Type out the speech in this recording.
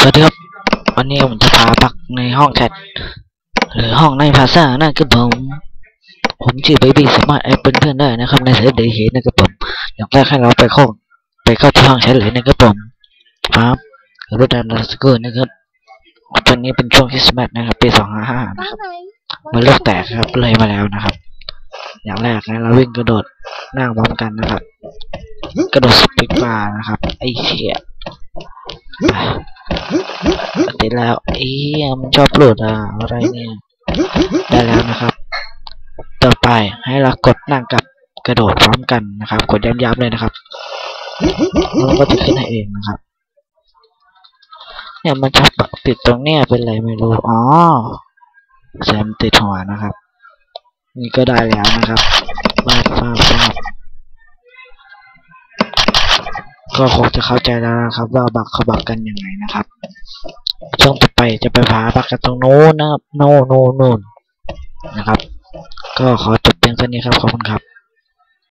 สวัสดีครับวันนี้ผมจะพาพักในห้องแชทหรือห้องในภาษานะครับผมผมชื่อเบบี้สามารถแอดเป็นเพื่อนได้นะครับในเซิร์ฟเดย์เฮดนะครับผมอย่างแรกให้เราไปเข้าไปเข้าที่ห้องแชทเลยนะครับผมครับรูดดันดัสกูนะครับตอนนี้เป็นช่วงคริสต์มาสนะครับปีสองห้าห้านะครับมันเลือกแตกครับเลยมาแล้วนะครับ อย่างแรกนะเราวิ่งกระโดดนั่งพร้อมกันนะครับ กระโดดสปิกบาร์นะครับไอ้เชี่ย ติดแล้วไอ้เหี้ยมันชอบหลุดอะอะไรเนี่ยได้แล้วนะครับ ต่อไปให้เรากดนั่งกับกระโดดพร้อมกันนะครับ กดย้ำๆเลยนะครับแล้วก็จะขึ้นให้เองนะครับ เนี่ยมันจะปักติดตรงเนี้ยเป็นไรไม่รู้อ๋อแซมติดหัวนะครับ นี่ก็ได้แล้วนะครับฟาบฟาฟาบ ก็คงจะเข้าใจแล้วนะครับ ว่าบักเขาบักกันยังไงนะครับ ช่วงต่อไปจะไปพาบักกันตรงโน้นนะครับ โน่นโน่นโน่นนะครับ ก็ขอจบเพียงเท่านี้ครับ ขอบคุณครับ